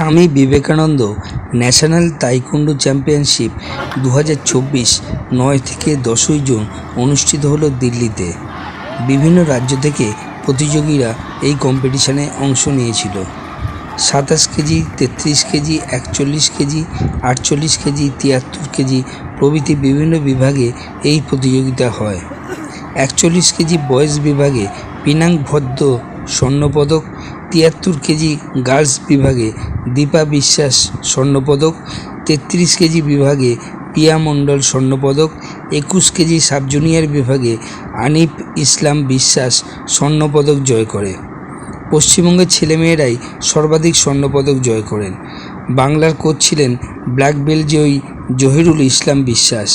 Swami Vivekananda national taekwondo championship দু হাজার চব্বিশ নয় থেকে দশই জুন অনুষ্ঠিত হলো দিল্লিতে। বিভিন্ন রাজ্য থেকে প্রতিযোগীরা এই কম্পিটিশানে অংশ নিয়েছিল। সাতাশ কেজি, তেত্রিশ কেজি, একচল্লিশ কেজি, আটচল্লিশ কেজি, তিয়াত্তর কেজি প্রভৃতি বিভিন্ন বিভাগে এই প্রতিযোগিতা হয়। একচল্লিশ কেজি বয়েজ বিভাগে পিনাং ভদ্র স্বর্ণপদক তিয়াত্তর কেজি গার্লস বিভাগে দীপা বিশ্বাস স্বর্ণপদক, তেত্রিশ কেজি বিভাগে পিয়া মণ্ডল স্বর্ণপদক, একুশ কেজি সাব জুনিয়র বিভাগে আনিফ ইসলাম বিশ্বাস স্বর্ণপদক জয় করে। পশ্চিমবঙ্গের ছেলেমেয়েরাই সর্বাধিক স্বর্ণপদক জয় করেন। বাংলার কোচ ছিলেন ব্ল্যাক বেল্ট জয়ী জহিরুল ইসলাম বিশ্বাস।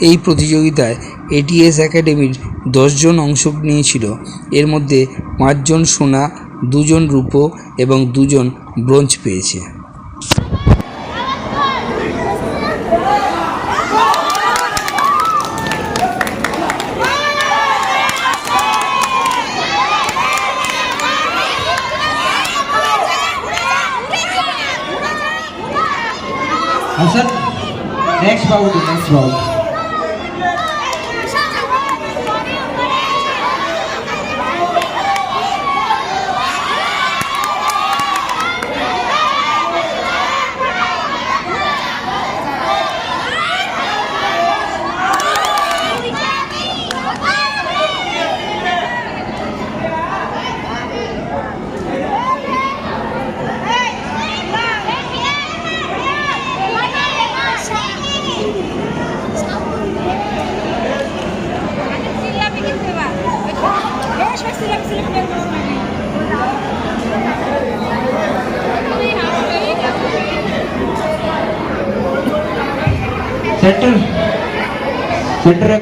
এই প্রতিযোগিতায় এটিএস একাডেমির দশজন অংশ নিয়েছিল। এর মধ্যে পাঁচজন সোনা দুজন রূপো এবং দুজন ব্রোঞ্জ পেয়েছে next round, next round. Centre centre